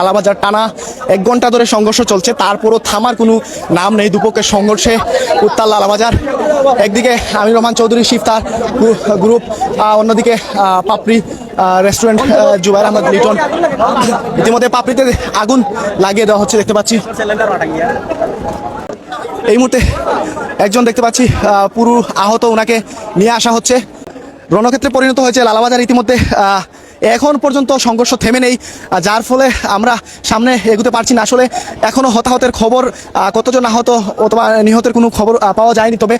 লালাবাজার টানা এক ঘণ্টা ধরে সংঘর্ষ চলছে, তারপরও থামার কোনো নাম নেই দুপক্ষের সংঘর্ষে উত্তাল লালাবাজার একদিকে আমির রহমান চৌধুরী শিফতার গ্রুপ অন্যদিকে পাপড়ি রেস্টুরেন্ট জুবাইর আহমদ লিটন। ইতিমধ্যে পাপড়িতে আগুন লাগিয়ে দেওয়া হচ্ছে, দেখতে পাচ্ছি। এই মুহূর্তে একজন দেখতে পাচ্ছি পুরো আহত ওনাকে নিয়ে আসা হচ্ছে। রণক্ষেত্রে পরিণত হয়েছে লালাবাজার, ইতিমধ্যে এখন পর্যন্ত সংঘর্ষ থেমে নেই যার ফলে আমরা সামনে এগুতে পারছি না। আসলে এখনও হতাহতের খবর কতজন আহত অথবা নিহতের কোনো খবর পাওয়া যায়নি। তবে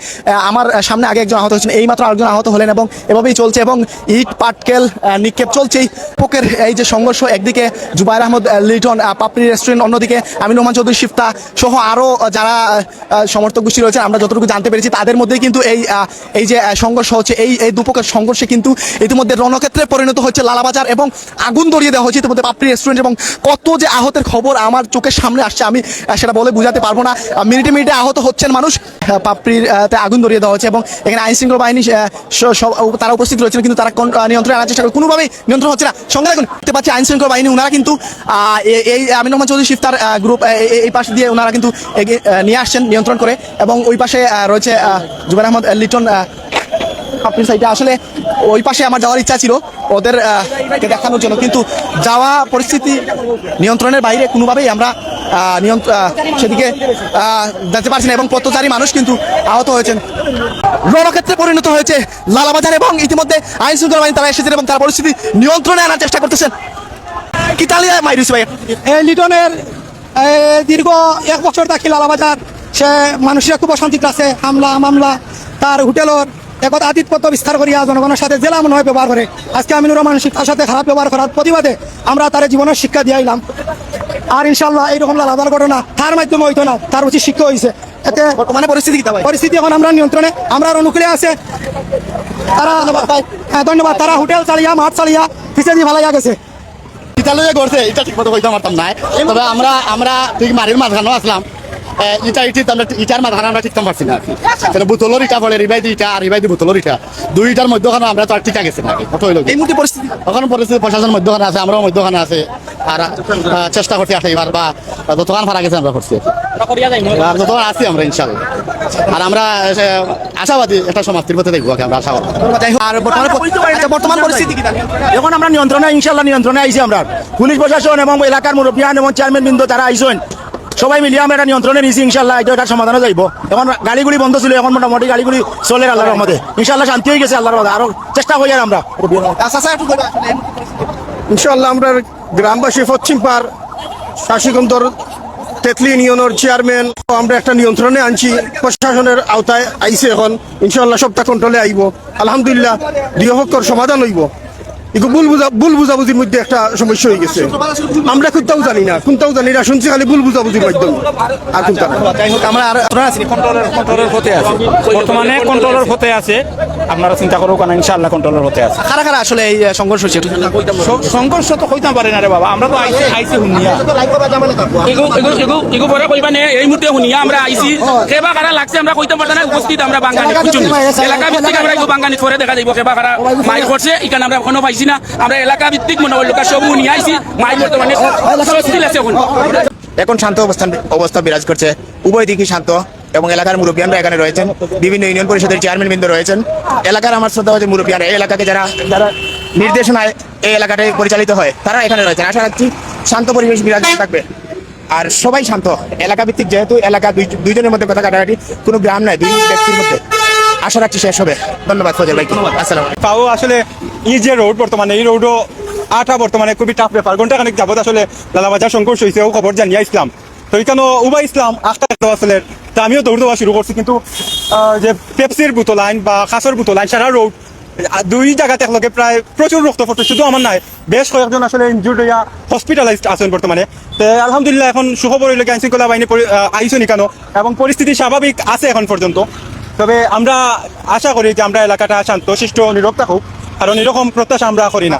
আমার সামনে আগে একজন আহত হয়েছেন এইমাত্র আরেকজন আহত হলেন এবং এভাবেই চলছে এবং ইট পাটকেল নিক্ষেপ চলছেই। পোকের এই যে সংঘর্ষ একদিকে জুবাইর আহমদ আহ, লিটন পাপড়ি রেস্টুরেন্ট অন্যদিকে আমিন রহমান চৌধুরী শিফতা সহ আরও যারা সমর্থক গোষ্ঠী রয়েছে আমরা যতটুকু জানতে পেরেছি তাদের মধ্যেই কিন্তু এই এই যে সংঘর্ষ হচ্ছে এই এই দুপক্ষের সংঘর্ষে কিন্তু ইতিমধ্যে রণক্ষেত্রে পরিণত হচ্ছে লালাবাজার এবং আগুন ধরিয়ে দেওয়া হয়েছে ইতিমধ্যে পাপড়ি রেস্টুরেন্ট এবং কত যে আহতের খবর আমার চোখের সামনে আসছে আমি সেটা বলে বোঝাতে পারব না। মিনিটে মিনিটে আহত হচ্ছেন মানুষ পাপড়ির আগুন ধরিয়ে দেওয়া হচ্ছে এবং এখানে আইন শৃঙ্খলা বাহিনী তারা উপস্থিত রয়েছেন কিন্তু তারা নিয়ন্ত্রণে আনার চেষ্টা করে কোনোভাবেই নিয়ন্ত্রণ হচ্ছে না। সঙ্গে দেখুন দেখতে পাচ্ছি আইন শৃঙ্খলা বাহিনী ওনারা কিন্তু এই আমিন রহমান চৌধুরী শিফতার গ্রুপ এই- পাশ দিয়ে ওনারা কিন্তু নিয়ে আসছেন নিয়ন্ত্রণ করে এবং ওই পাশে রয়েছে আহ, জুবাইর আহমদ লিটন আহ, আপনি সাইডে আসলে ওই পাশে আমার যাওয়ার ইচ্ছা ছিল ওদের দেখানোর জন্য। কিন্তু যাওয়া পরিস্থিতি নিয়ন্ত্রণের বাইরে কোনোভাবেই আমরা সেদিকে যেতে পারছি না এবং পথচারী মানুষ কিন্তু আহত হয়েছেন। রণক্ষেত্রে পরিণত হয়েছে লালাবাজার এবং ইতিমধ্যে আইন শৃঙ্খলা বাহিনী তারা এসেছেন এবং তারা পরিস্থিতি নিয়ন্ত্রণে আনার চেষ্টা করতেছেন। কিতালিয়া মাইরুসি ভাই? লিটনের দীর্ঘ এক বছর থাকি লালাবাজার। সে মানুষের খুব অশান্তিতে আছে হামলা মামলা তার হোটেলের একত আতিথ্যপত্র বিস্তার করিয়া জনগণের সাথে জেলা মনে হয় ব্যবহার করে। আজকে আমিনুর রহমান শিক্ষার সাথে খারাপ ব্যবহার করার প্রতিবাদে আমরা তার জীবনের শিক্ষা দিয়াইলাম। আর ইনশাল্লাহ এইরকম লালাবার ঘটনা তার মাধ্যমে হইতো না তার উচিত শিক্ষা হয়েছে এতে বর্তমানে পরিস্থিতি পরিস্থিতি এখন আমরা নিয়ন্ত্রণে আমরা অনুকূলে আছে। তারা হ্যাঁ ধন্যবাদ। তারা হোটেল চালিয়া মাঠ চালিয়া পিছিয়ে দিয়ে ভালাইয়া গেছে। ইতালয়ে করছে এটা ঠিক মতো কইতে পারতাম না তবে আমরা আমরা ঠিক মারির মাঝখানেও আসলাম। ইটা ইটি আমরা ইটার মাঝখানে আমরা ঠিকতাম পারছি না কেন বোতলের ইটা পড়ে রিবাইদি ইটা আর রিবাই বোতলের ইটা। দুইটার মধ্যখানে আমরা তো আর ঠিক গেছে না কত হইল এই মুহূর্তে পরিস্থিতি এখন পরিস্থিতি প্রশাসন মধ্যখানে আছে আমরাও মধ্যখানে আছে আর চেষ্টা করছি আসে এবার বা যতক্ষণ ফারা গেছে আমরা করছি। আর যতক্ষণ আছি আমরা ইনশাল্লাহ আর আমরা আশাবাদী একটা সমাপ্তির পথে দেখব আমরা আশাবাদী। আর বর্তমানে আচ্ছা, বর্তমান পরিস্থিতি এখন আমরা নিয়ন্ত্রণে ইনশাল্লাহ নিয়ন্ত্রণে আইছি আমরা। পুলিশ প্রশাসন এবং এলাকার মুরব্বিয়ান এবং চেয়ারম্যান বৃন্দ তারা আইসেন সবাই মিলিয়ে আমরা এটা নিয়ন্ত্রণে নিয়েছি ইনশাল্লাহ এটা এটার সমাধানে যাইব। এখন গাড়িগুলি বন্ধ ছিল এখন মোটামুটি গাড়িগুলি চলে আল্লাহর রহমতে। ইনশাল্লাহ শান্তি হয়ে গেছে আল্লাহর রহমতে। আরও চেষ্টা করি আর আমরা। একটু। ইনশাল্লাহ আমরা গ্রামবাসী পশ্চিম পার শাসিকন্দর তেতলি ইউনিয়নের চেয়ারম্যান আমরা একটা নিয়ন্ত্রণে আনছি। প্রশাসনের আওতায় আইছে এখন। ইনশাল্লাহ সবটা কন্ট্রোলে আইব। আলহামদুলিল্লাহ দুই সমাধান হইব। ভুল বুঝা ভুল বুঝাবুঝির মধ্যে একটা সমস্যা হয়ে গেছে। আমরা কোনটাও জানি না জানি না, শুনছি খালি ভুল বুঝাবুঝির মাধ্যমে। আর আমরা বর্তমানে কন্ট্রোলের হতে আছে। আপনারা চিন্তা করো কেন ইনশাআল্লাহ কন্ট্রোলের হতে আছে কারা কারা আসলে এই সংঘর্ষ হচ্ছে সংঘর্ষ তো হইতে পারে না রে বাবা আমরা তো আইসি আইসি হুনিয়া এগু এগু এগু এগু পরে কইবা নে এই মুহূর্তে শুনিয়া আমরা আইছি কেবা কারা লাগছে আমরা কইতে পারতাম না উপস্থিত আমরা বাঙ্গানি বুঝুন এলাকা ভিত্তিক আমরা এগু বাঙ্গানি পরে দেখা যাইব কেবা কারা মাইক করছে এখানে আমরা এখনও পাইছি না আমরা এলাকা ভিত্তিক মনে হল সব নিয়ে আইছি মাইক বর্তমানে স্বস্তিল আছে এখন এখন শান্ত অবস্থান অবস্থা বিরাজ করছে উভয় দিকই শান্ত এবং এলাকার মুরব্বিয়ানরা এখানে রয়েছেন। বিভিন্ন ইউনিয়ন পরিষদের চেয়ারম্যান বৃন্দ রয়েছেন। এলাকার আমার শ্রদ্ধাবাদী মুরব্বিয়ান। এই এলাকাকে যারা যারা নির্দেশনায় এই এলাকাটাই পরিচালিত হয়, তারা এখানে রয়েছেন। আশা রাখছি শান্ত পরিবেশ বিরাজ থাকবে। আর সবাই শান্ত। এলাকা ভিত্তিক যেহেতু এলাকা দুই- দুইজনের মধ্যে কথা কাটাকাটি, কোনো গ্রাম নাই, দুই ব্যক্তির মধ্যে। আশা রাখছি শেষ হবে। ধন্যবাদ ফজল ভাই আসসালাম তাও আসলে এই যে রোড বর্তমানে, এই রোডও আটা বর্তমানে খুবই টাফ ব্যাপার। ঘণ্টা খানিক যাবত আসলে লালাবাজার সংঘর্ষ হয়েছে খবর জানিয়ে ইসলাম। তো এখানে উবা ইসলাম আখটা আসলে তা আমিও দৌড় দেওয়া শুরু করছি, কিন্তু যে পেপসির বুতো লাইন বা খাসর বুতো লাইন সারা রোড দুই জায়গাতে একলগে প্রায় প্রচুর রক্ত পড়ছে, শুধু আমার নাই, বেশ কয়েকজন আসলে ইনজুর্ড হইয়া হসপিটালাইজড আছেন বর্তমানে। তো আলহামদুলিল্লাহ এখন সুখবর হইলে আইন শৃঙ্খলা বাহিনী আইসনি কেন, এবং পরিস্থিতি স্বাভাবিক আছে এখন পর্যন্ত। তবে আমরা আশা করি যে আমরা এলাকাটা শান্ত, শিষ্ট, নিরোগ থাকুক, কারণ এরকম প্রত্যাশা আমরা করি না।